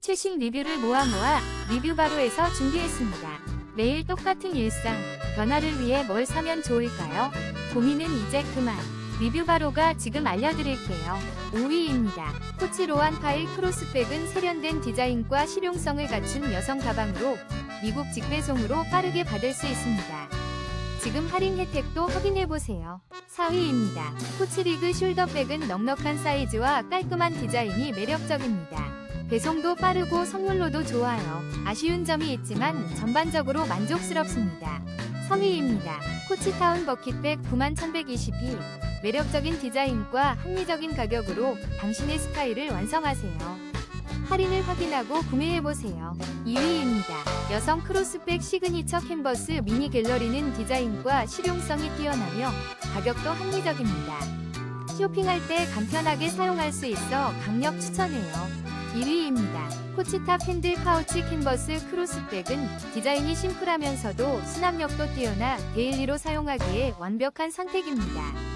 최신 리뷰를 모아 모아 리뷰 바로에서 준비했습니다. 매일 똑같은 일상, 변화를 위해 뭘 사면 좋을까요? 고민은 이제 그만. 리뷰 바로가 지금 알려드릴게요. 5위입니다. 코치 로안 파일 크로스백은 세련된 디자인과 실용성을 갖춘 여성 가방으로 미국 직배송으로 빠르게 받을 수 있습니다. 지금 할인 혜택도 확인해보세요. 4위입니다. 코치리그 숄더백은 넉넉한 사이즈와 깔끔한 디자인이 매력적입니다. 배송도 빠르고 선물로도 좋아요. 아쉬운 점이 있지만 전반적으로 만족스럽습니다. 3위입니다. 코치타운 버킷백 91,122. 매력적인 디자인과 합리적인 가격으로 당신의 스타일을 완성하세요. 할인을 확인하고 구매해보세요. 2위입니다. 여성 크로스백 시그니처 캔버스 미니 갤러리는 디자인과 실용성이 뛰어나며 가격도 합리적입니다. 쇼핑할 때 간편하게 사용할 수 있어 강력 추천해요. 1위입니다. 코치탑 핸들 파우치 캔버스 크로스백은 디자인이 심플하면서도 수납력도 뛰어나 데일리로 사용하기에 완벽한 선택입니다.